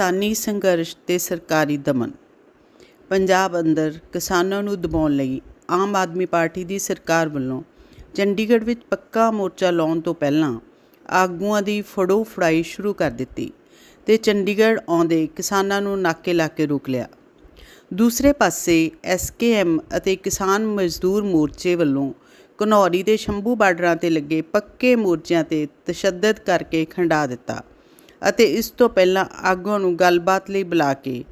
ਕਿਸਾਨੀ ਸੰਘਰਸ਼ ਤੇ ਸਰਕਾਰੀ ਦਮਨ। ਪੰਜਾਬ ਅੰਦਰ ਕਿਸਾਨਾਂ ਨੂੰ ਦਬਾਉਣ ਲਈ ਆਮ ਆਦਮੀ ਪਾਰਟੀ ਦੀ ਸਰਕਾਰ ਵੱਲੋਂ ਚੰਡੀਗੜ੍ਹ ਵਿੱਚ ਪੱਕਾ ਮੋਰਚਾ ਲਾਉਣ ਤੋਂ ਪਹਿਲਾਂ ਆਗੂਆਂ ਦੀ ਫੜੋ ਫੜਾਈ ਸ਼ੁਰੂ ਕਰ ਦਿੱਤੀ ਤੇ ਚੰਡੀਗੜ੍ਹ ਆਉਂਦੇ ਕਿਸਾਨਾਂ ਨੂੰ ਨਾਕੇ ਲਾ ਕੇ ਰੋਕ ਲਿਆ। ਦੂਸਰੇ ਪਾਸੇ ਐਸਕੇਐਮ ਅਤੇ ਕਿਸਾਨ ਮਜ਼ਦੂਰ ਮੋਰਚੇ ਵੱਲੋਂ ਘਨੌਰੀ ਦੇ ਸ਼ੰਭੂ ਬਾਰਡਰਾਂ ਤੇ ਲੱਗੇ ਪੱਕੇ ਮੋਰਚਿਆਂ ਤੇ ਤਸ਼ੱਦਦ ਕਰਕੇ ਖੰਡਾ ਦਿੱਤਾ। ਅਤੇ ਇਸ ਤੋਂ ਪਹਿਲਾਂ ਆਗੂਆਂ ਨੂੰ ਗੱਲਬਾਤ ਲਈ ਬੁਲਾ ਕੇ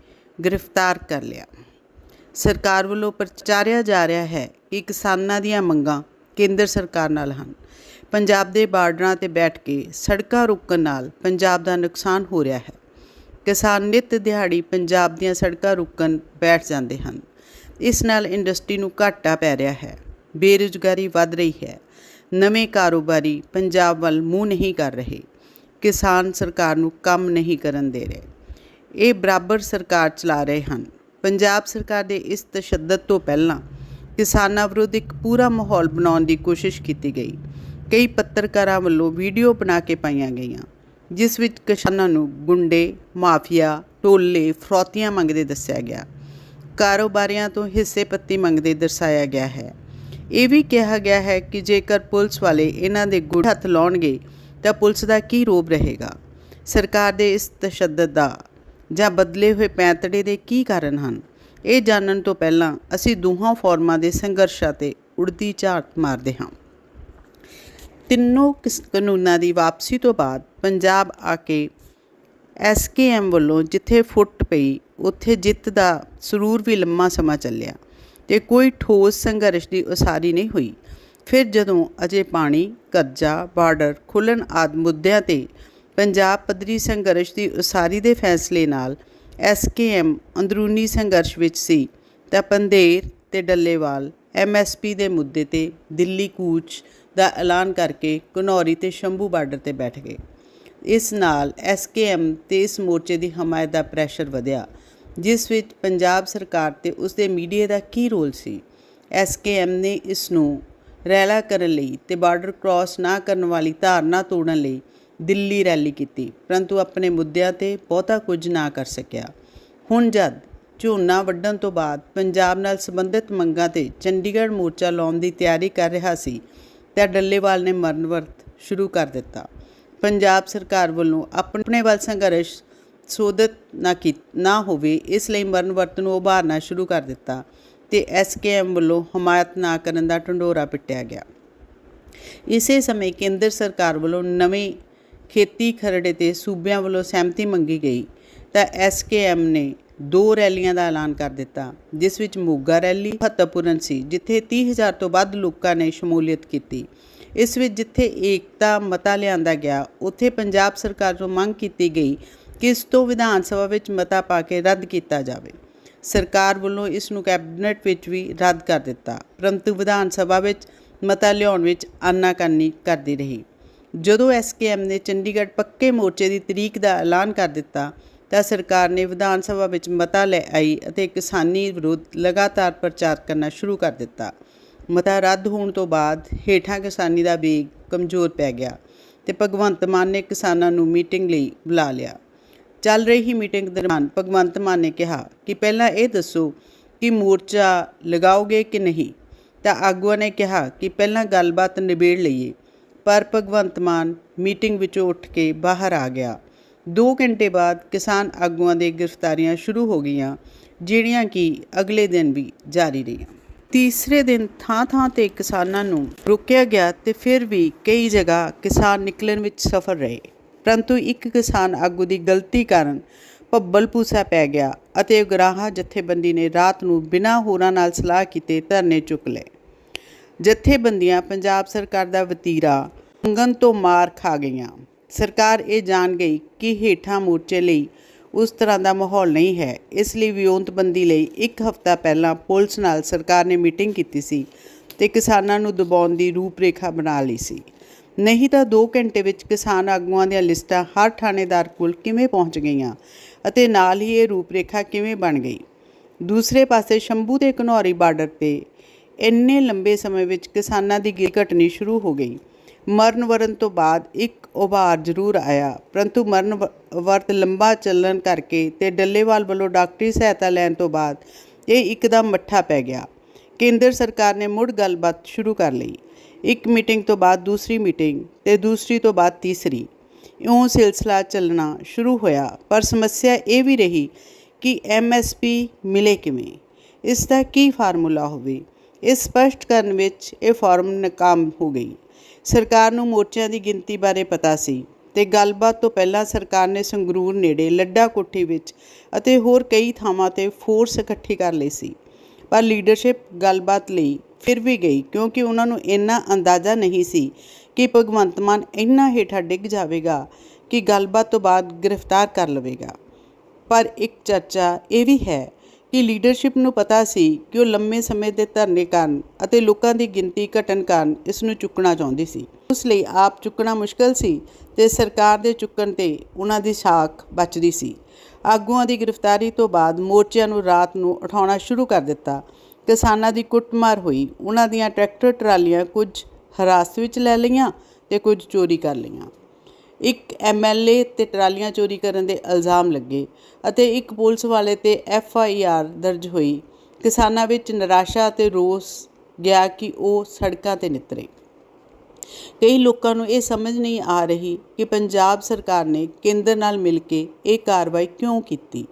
ਗ੍ਰਿਫਤਾਰ ਕਰ ਲਿਆ। ਸਰਕਾਰ ਵੱਲੋਂ ਪ੍ਰਚਾਰਿਆ ਜਾ ਰਿਹਾ ਹੈ ਕਿ ਕਿਸਾਨਾਂ ਦੀਆਂ ਮੰਗਾਂ ਕੇਂਦਰ ਸਰਕਾਰ ਨਾਲ ਹਨ। ਪੰਜਾਬ ਦੇ ਬਾਰਡਰਾਂ ਤੇ ਬੈਠ ਕੇ ਸੜਕਾਂ ਰੁਕਣ ਨਾਲ ਪੰਜਾਬ ਦਾ ਨੁਕਸਾਨ ਹੋ ਰਿਹਾ ਹੈ। ਕਿਸਾਨ ਨਿੱਤ ਦਿਹਾੜੀ ਪੰਜਾਬ ਦੀਆਂ ਸੜਕਾਂ ਰੁਕਣ ਬੈਠ ਜਾਂਦੇ ਹਨ। ਇਸ ਨਾਲ ਇੰਡਸਟਰੀ ਨੂੰ ਘਾਟਾ ਪੈ ਰਿਹਾ ਹੈ। ਬੇਰੁਜ਼ਗਾਰੀ ਵੱਧ ਰਹੀ ਹੈ। ਨਵੇਂ ਕਾਰੋਬਾਰੀ ਪੰਜਾਬ ਵੱਲ ਮੂੰਹ ਨਹੀਂ ਕਰ ਰਹੇ। ਕਿਸਾਨ ਸਰਕਾਰ ਨੂੰ ਕੰਮ ਨਹੀਂ ਕਰਨ ਦੇ ਰਹੇ। ਇਹ ਬਰਾਬਰ ਸਰਕਾਰ ਚਲਾ ਰਹੇ ਹਨ। ਪੰਜਾਬ ਸਰਕਾਰ ਦੇ ਇਸ ਤਸ਼ੱਦਦ ਤੋਂ ਪਹਿਲਾਂ ਕਿਸਾਨਾਂ ਵਿਰੁੱਧ ਇੱਕ ਪੂਰਾ ਮਾਹੌਲ ਬਣਾਉਣ ਦੀ ਕੋਸ਼ਿਸ਼ ਕੀਤੀ ਗਈ। ਕਈ ਪੱਤਰਕਾਰਾਂ ਵੱਲੋਂ ਵੀਡੀਓ ਬਣਾ ਕੇ ਪਾਈਆਂ ਗਈਆਂ, ਜਿਸ ਵਿੱਚ ਕਿਸਾਨਾਂ ਨੂੰ ਗੁੰਡੇ, ਮਾਫੀਆ, ਟੋਲੇ, ਫਰੋਤੀਆਂ ਮੰਗਦੇ ਦੱਸਿਆ ਗਿਆ। ਕਾਰੋਬਾਰੀਆਂ ਤੋਂ ਹਿੱਸੇ ਪੱਤੀ ਮੰਗਦੇ ਦਰਸਾਇਆ ਗਿਆ ਹੈ। ਇਹ ਵੀ ਕਿਹਾ ਗਿਆ ਹੈ ਕਿ ਜੇਕਰ ਪੁਲਿਸ ਵਾਲੇ ਇਹਨਾਂ ਦੇ ਗੁੜ ਹੱਥ ਲਾਉਣਗੇ ਤਾਂ ਪੁਲਿਸ ਦਾ ਕੀ ਰੋਬ ਰਹੇਗਾ? ਸਰਕਾਰ ਦੇ ਇਸ ਤਸ਼ੱਦਦ ਦਾ ਜਾਂ ਬਦਲੇ ਹੋਏ ਪੈਂਤੜੇ ਦੇ ਕੀ ਕਾਰਨ ਹਨ? ਇਹ ਜਾਣਨ ਤੋਂ ਪਹਿਲਾਂ ਅਸੀਂ ਦੋਹਾਂ ਫੋਰਮਾਂ ਦੇ ਸੰਘਰਸ਼ਾਂ ਤੇ ਉੜਦੀ ਝਾਤ ਮਾਰਦੇ ਹਾਂ। ਤਿੰਨੋਂ ਕਾਨੂੰਨਾਂ ਦੀ ਵਾਪਸੀ ਤੋਂ ਬਾਅਦ ਪੰਜਾਬ ਆ ਕੇ ਐਸਕੇਐਮ ਵੱਲੋਂ ਜਿੱਥੇ ਫੁੱਟ ਪਈ, ਉੱਥੇ ਜਿੱਤ ਦਾ ਸਰੂਰ ਵੀ ਲੰਮਾ ਸਮਾਂ ਚੱਲਿਆ ਤੇ ਕੋਈ ਠੋਸ ਸੰਘਰਸ਼ ਦੀ ਉਸਾਰੀ ਨਹੀਂ ਹੋਈ। ਫਿਰ ਜਦੋਂ ਅਜੇ ਪਾਣੀ ਕਰਜ਼ਾ ਬਾਰਡਰ ਖੁੱਲ੍ਹਣ ਆਦਿ ਮੁੱਦਿਆਂ ਤੇ ਪੰਜਾਬ ਪੱਧਰੀ ਸੰਘਰਸ਼ ਦੀ ਉਸਾਰੀ ਦੇ ਫੈਸਲੇ ਨਾਲ ਐਸਕੇਐਮ ਅੰਦਰੂਨੀ ਸੰਘਰਸ਼ ਵਿੱਚ ਸੀ, ਤਾਂ ਪੰਧੇਰ ਤੇ ਡੱਲੇਵਾਲ ਐਮਐਸਪੀ ਦੇ ਮੁੱਦੇ ਤੇ ਦਿੱਲੀ ਕੂਚ ਦਾ ਐਲਾਨ ਕਰਕੇ ਘਨੌਰੀ ਤੇ ਸ਼ੰਭੂ ਬਾਰਡਰ ਤੇ ਬੈਠ ਗਏ। ਇਸ ਨਾਲ ਐਸਕੇਐਮ ਤੇ ਇਸ ਮੋਰਚੇ ਦੀ ਹਮਾਇਤ ਦਾ ਪ੍ਰੈਸ਼ਰ ਵਧਿਆ, ਜਿਸ ਵਿੱਚ ਪੰਜਾਬ ਸਰਕਾਰ ਤੇ ਉਸ ਦੇ ਮੀਡੀਆ ਦਾ ਕੀ ਰੋਲ ਸੀ? ਐਸਕੇਐਮ ਨੇ ਇਸ ਨੂੰ ਰੈਲਾ ਕਰਨ ਲਈ ਤੇ ਬਾਰਡਰ ਕ੍ਰਾਸ ਨਾ ਕਰਨ ਵਾਲੀ ਧਾਰਨਾ ਤੋੜਨ ਲਈ ਦਿੱਲੀ ਰੈਲੀ ਕੀਤੀ, ਪਰੰਤੂ ਆਪਣੇ ਮੁੱਦਿਆਂ ਤੇ ਬਹੁਤਾ ਕੁਝ ਨਾ ਕਰ ਸਕਿਆ। ਹੁਣ ਜਦ ਝੋਨਾ ਵੱਢਣ ਤੋਂ ਬਾਅਦ ਪੰਜਾਬ ਨਾਲ ਸੰਬੰਧਿਤ ਮੰਗਾਂ ਤੇ ਚੰਡੀਗੜ੍ਹ ਮੋਰਚਾ ਲਾਉਣ ਦੀ ਤਿਆਰੀ ਕਰ ਰਿਹਾ ਸੀ, ਤਾਂ ਡੱਲੇਵਾਲ ਨੇ ਮਰਨ ਵਰਤ ਸ਼ੁਰੂ ਕਰ ਦਿੱਤਾ। ਪੰਜਾਬ ਸਰਕਾਰ ਵੱਲੋਂ ਆਪਣੇ ਵੱਲ ਸੰਘਰਸ਼ ਸੋਧਿਤ ਨਾ ਕੀ ਨਾ ਹੋਵੇ, ਇਸ ਲਈ ਮਰਨ ਵਰਤ ਨੂੰ ਉਭਾਰਨਾ ਸ਼ੁਰੂ ਕਰ ਦਿੱਤਾ। ਤੇ ਐਸਕੇਐਮ ਵੱਲੋਂ ਹਮਾਇਤ ਨਾ ਕਰਨ ਦਾ ਢੰਡੋਰਾ ਪਿੱਟਿਆ ਗਿਆ। ਇਸੇ ਸਮੇਂ ਕੇਂਦਰ ਸਰਕਾਰ ਵੱਲੋਂ ਨਵੇਂ ਖੇਤੀ ਖਰੜੇ ਤੇ ਸੂਬਿਆਂ ਵੱਲੋਂ ਸਹਿਮਤੀ ਮੰਗੀ ਗਈ ਤਾਂ ਐਸਕੇਐਮ ਨੇ ਦੋ ਰੈਲੀਆਂ ਦਾ ਐਲਾਨ ਕਰ ਦਿੱਤਾ, ਜਿਸ ਵਿੱਚ ਮੋਗਾ ਰੈਲੀ ਮਹੱਤਵਪੂਰਨ ਸੀ, ਜਿੱਥੇ 30000 ਤੋਂ ਵੱਧ ਲੋਕਾਂ ਨੇ ਸ਼ਮੂਲੀਅਤ ਕੀਤੀ। ਇਸ ਵਿੱਚ ਜਿੱਥੇ ਏਕਤਾ ਮਤਾ ਲਿਆਂਦਾ ਗਿਆ, ਉੱਥੇ ਪੰਜਾਬ ਸਰਕਾਰ ਤੋਂ ਮੰਗ ਕੀਤੀ ਗਈ ਕਿ ਇਸ ਤੋਂ ਵਿਧਾਨ ਸਭਾ ਵਿੱਚ ਮਤਾ ਪਾ ਕੇ ਰੱਦ ਕੀਤਾ ਜਾਵੇ। ਸਰਕਾਰ ਵੱਲੋਂ ਇਸ ਨੂੰ ਕੈਬਨਿਟ ਵਿੱਚ ਵੀ ਰੱਦ ਕਰ ਦਿੱਤਾ। ਪਰੰਤੂ ਵਿਧਾਨ ਸਭਾ ਵਿੱਚ ਮਤਾ ਲਿਆਉਣ ਵਿੱਚ ਆਨਾਕਾਨੀ ਕਰਦੀ ਰਹੀ। ਜਦੋਂ ਐਸਕੇਐਮ ਨੇ ਚੰਡੀਗੜ੍ਹ ਪੱਕੇ ਮੋਰਚੇ ਦੀ ਤਰੀਕ ਦਾ ਐਲਾਨ ਕਰ ਦਿੱਤਾ, ਤਾਂ ਸਰਕਾਰ ਨੇ ਵਿਧਾਨ ਸਭਾ ਵਿੱਚ ਮਤਾ ਲੈ ਆਈ ਅਤੇ ਕਿਸਾਨੀ ਵਿਰੁੱਧ ਲਗਾਤਾਰ ਪ੍ਰਚਾਰ ਕਰਨਾ ਸ਼ੁਰੂ ਕਰ ਦਿੱਤਾ। ਮਤਾ ਰੱਦ ਹੋਣ ਤੋਂ ਬਾਅਦ ਹੇਠਾਂ ਕਿਸਾਨੀ ਦਾ ਵੇਗ ਕਮਜ਼ੋਰ ਪੈ ਗਿਆ ਤੇ ਭਗਵੰਤ ਮਾਨ ਨੇ ਕਿਸਾਨਾਂ ਨੂੰ ਮੀਟਿੰਗ ਲਈ ਬੁਲਾ ਲਿਆ। ਚੱਲ ਰਹੀ ਮੀਟਿੰਗ ਦਰਮਿਆਨ ਭਗਵੰਤ ਮਾਨ ਨੇ ਕਿਹਾ ਕਿ ਪਹਿਲਾਂ ਇਹ ਦੱਸੋ ਕਿ ਮੋਰਚਾ ਲਗਾਓਗੇ ਕਿ ਨਹੀਂ? ਤਾਂ ਆਗੂਆਂ ਨੇ ਕਿਹਾ ਕਿ ਪਹਿਲਾਂ ਗੱਲਬਾਤ ਨਿਬੇੜ ਲਈਏ। ਪਰ ਭਗਵੰਤ ਮਾਨ ਮੀਟਿੰਗ ਵਿੱਚੋਂ ਉੱਠ ਕੇ ਬਾਹਰ ਆ ਗਿਆ। 2 ਘੰਟੇ ਬਾਅਦ ਕਿਸਾਨ ਆਗੂਆਂ ਦੇ ਗ੍ਰਿਫਤਾਰੀਆਂ ਸ਼ੁਰੂ ਹੋ ਗਈਆਂ, ਜਿਹੜੀਆਂ ਕਿ ਅਗਲੇ ਦਿਨ ਵੀ ਜਾਰੀ ਰਹੀਆਂ। ਤੀਸਰੇ ਦਿਨ ਥਾਂ-ਥਾਂ ਤੇ ਕਿਸਾਨਾਂ ਨੂੰ ਰੋਕਿਆ ਗਿਆ ਤੇ ਫਿਰ ਵੀ ਕਈ ਜਗ੍ਹਾ ਕਿਸਾਨ ਨਿਕਲਣ ਵਿੱਚ ਸਫਲ ਰਹੇ। ਪਰੰਤੂ ਇੱਕ ਕਿਸਾਨ ਆਗੂ ਦੀ ਗਲਤੀ ਕਾਰਨ ਭੱਬਲ ਪੂਸਾ ਪੈ ਗਿਆ ਅਤੇ ਉਗਰਾਹਾਂ ਜਥੇਬੰਦੀ ਨੇ ਰਾਤ ਨੂੰ ਬਿਨਾਂ ਹੋਰਾਂ ਨਾਲ ਸਲਾਹ ਕੀਤੇ ਧਰਨੇ ਚੁੱਕ ਲਏ। ਜਥੇਬੰਦੀਆਂ ਪੰਜਾਬ ਸਰਕਾਰ ਦਾ ਵਤੀਰਾ ਮੰਗਣ ਤੋਂ ਮਾਰ ਖਾ ਗਈਆਂ। ਸਰਕਾਰ ਇਹ ਜਾਣ ਗਈ ਕਿ ਹੇਠਾਂ ਮੋਰਚੇ ਲਈ ਉਸ ਤਰ੍ਹਾਂ ਦਾ ਮਾਹੌਲ ਨਹੀਂ ਹੈ। ਇਸ ਲਈ ਵਿਉਂਤਬੰਦੀ ਲਈ ਇੱਕ ਹਫ਼ਤਾ ਪਹਿਲਾਂ ਪੁਲਿਸ ਨਾਲ ਸਰਕਾਰ ਨੇ ਮੀਟਿੰਗ ਕੀਤੀ ਸੀ ਤੇ ਕਿਸਾਨਾਂ ਨੂੰ ਦਬਾਉਣ ਦੀ ਰੂਪਰੇਖਾ ਬਣਾ ਲਈ ਸੀ। ਨਹੀਂ ਤਾਂ 2 ਘੰਟੇ ਵਿੱਚ ਕਿਸਾਨ ਆਗੂਆਂ ਦੀਆਂ ਲਿਸਟਾਂ ਹਰ ਥਾਣੇਦਾਰ ਕੋਲ ਕਿਵੇਂ ਪਹੁੰਚ ਗਈਆਂ ਅਤੇ ਨਾਲ ਹੀ ਇਹ ਰੂਪਰੇਖਾ ਕਿਵੇਂ ਬਣ ਗਈ? ਦੂਸਰੇ ਪਾਸੇ ਸ਼ੰਭੂ ਤੇ ਘਨੌਰੀ ਬਾਰਡਰ ਤੇ ਇੰਨੇ ਲੰਬੇ ਸਮੇਂ ਵਿੱਚ ਕਿਸਾਨਾਂ ਦੀ ਗਿਰ ਘਟਣੀ ਸ਼ੁਰੂ ਹੋ ਗਈ। ਮਰਨ ਵਰਨ ਤੋਂ ਬਾਅਦ ਇੱਕ ਉਭਾਰ ਜ਼ਰੂਰ ਆਇਆ, ਪਰੰਤੂ ਮਰਨ ਵਰਤ ਲੰਬਾ ਚੱਲਣ ਕਰਕੇ ਤੇ ਡੱਲੇਵਾਲ ਵੱਲੋਂ ਡਾਕਟਰੀ ਸਹਾਇਤਾ ਲੈਣ ਤੋਂ ਬਾਅਦ ਇਹ ਇੱਕਦਮ ਮੱਠਾ ਪੈ ਗਿਆ। ਕੇਂਦਰ ਸਰਕਾਰ ਨੇ ਮੁੜ ਗੱਲਬਾਤ ਸ਼ੁਰੂ ਕਰ ਲਈ। ਇੱਕ ਮੀਟਿੰਗ ਤੋਂ ਬਾਅਦ ਦੂਸਰੀ ਮੀਟਿੰਗ ਤੇ ਦੂਸਰੀ ਤੋਂ ਬਾਅਦ ਤੀਸਰੀ। ਇਉਂ ਸਿਲਸਿਲਾ ਚੱਲਣਾ ਸ਼ੁਰੂ ਹੋਇਆ, ਪਰ ਸਮੱਸਿਆ ਇਹ ਵੀ ਰਹੀ ਕਿ ਐਮਐਸਪੀ ਮਿਲੇ ਕਿਵੇਂ ਇਸ ਦਾ ਕੀ ਫਾਰਮੂਲਾ ਹੋਵੇ? ਇਹ ਸਪਸ਼ਟ ਕਰਨ ਵਿੱਚ ਇਹ ਫਾਰਮ ਨਾਕਾਮ ਹੋ ਗਈ। ਸਰਕਾਰ ਨੂੰ ਮੋਰਚਿਆਂ ਦੀ ਗਿਣਤੀ ਬਾਰੇ ਪਤਾ ਸੀ ਤੇ ਗੱਲਬਾਤ ਤੋਂ ਪਹਿਲਾਂ ਸਰਕਾਰ ਨੇ ਸੰਗਰੂਰ ਨੇੜੇ ਲੱਡਾ ਕੋਠੀ ਵਿੱਚ ਅਤੇ ਹੋਰ ਕਈ ਥਾਵਾਂ ਤੇ ਫੋਰਸ ਇਕੱਠੀ ਕਰ ਲਈ ਸੀ। ਪਰ ਲੀਡਰਸ਼ਿਪ ਗੱਲਬਾਤ ਲਈ ਫਿਰ ਵੀ ਗਈ ਕਿਉਂਕਿ ਉਹਨਾਂ ਨੂੰ ਇੰਨਾ ਅੰਦਾਜ਼ਾ ਨਹੀਂ ਸੀ ਕਿ ਭਗਵੰਤ ਮਾਨ ਇੰਨਾ ਹੇਠਾਂ ਡਿੱਗ ਜਾਵੇਗਾ ਕਿ ਗੱਲਬਾਤ ਤੋਂ ਬਾਅਦ ਗ੍ਰਿਫਤਾਰ ਕਰ ਲਵੇਗਾ। ਪਰ ਇੱਕ ਚਰਚਾ ਇਹ ਵੀ ਹੈ ਕਿ ਲੀਡਰਸ਼ਿਪ ਨੂੰ ਪਤਾ ਸੀ ਕਿ ਉਹ ਲੰਮੇ ਸਮੇਂ ਦੇ ਧਰਨੇ ਕਾਰਨ ਅਤੇ ਲੋਕਾਂ ਦੀ ਗਿਣਤੀ ਘਟਣ ਕਾਰਨ ਇਸ ਨੂੰ ਚੁੱਕਣਾ ਚਾਹੁੰਦੀ ਸੀ। ਉਸ ਲਈ ਆਪ ਚੁੱਕਣਾ ਮੁਸ਼ਕਲ ਸੀ ਤੇ ਸਰਕਾਰ ਦੇ ਚੁੱਕਣ ਤੇ ਉਹਨਾਂ ਦੀ ਸਾਖ ਬਚਦੀ ਸੀ। ਆਗੂਆਂ ਦੀ ਗ੍ਰਿਫਤਾਰੀ ਤੋਂ ਬਾਅਦ ਮੋਰਚਿਆਂ ਨੂੰ ਰਾਤ ਨੂੰ ਉਠਾਉਣਾ ਸ਼ੁਰੂ ਕਰ ਦਿੱਤਾ। ਕਿਸਾਨਾਂ ਦੀ ਕੁੱਟਮਾਰ ਹੋਈ। ਉਹਨਾਂ ਦੀਆਂ ਟਰੈਕਟਰ ਟਰਾਲੀਆਂ ਕੁਝ ਹਰਾਸਤ ਵਿੱਚ ਲੈ ਲਈਆਂ ਤੇ ਕੁਝ ਚੋਰੀ ਕਰ ਲਈਆਂ। ਇੱਕ ਐਮਐਲਏ ਤੇ ਟਰਾਲੀਆਂ ਚੋਰੀ ਕਰਨ ਦੇ ਇਲਜ਼ਾਮ ਲੱਗੇ ਅਤੇ ਇੱਕ ਪੁਲਿਸ ਵਾਲੇ ਤੇ ਐਫ ਆਈ ਆਰ ਦਰਜ ਹੋਈ। ਕਿਸਾਨਾਂ ਵਿੱਚ ਨਿਰਾਸ਼ਾ ਤੇ ਰੋਸ ਗਿਆ ਕਿ ਉਹ ਸੜਕਾਂ ਤੇ ਨਿਤਰੇ। ਕਈ ਲੋਕਾਂ ਨੂੰ ਇਹ ਸਮਝ ਨਹੀਂ ਆ ਰਹੀ ਕਿ ਪੰਜਾਬ ਸਰਕਾਰ ਨੇ ਕੇਂਦਰ ਨਾਲ ਮਿਲ ਕੇ ਇਹ ਕਾਰਵਾਈ ਕਿਉਂ ਕੀਤੀ।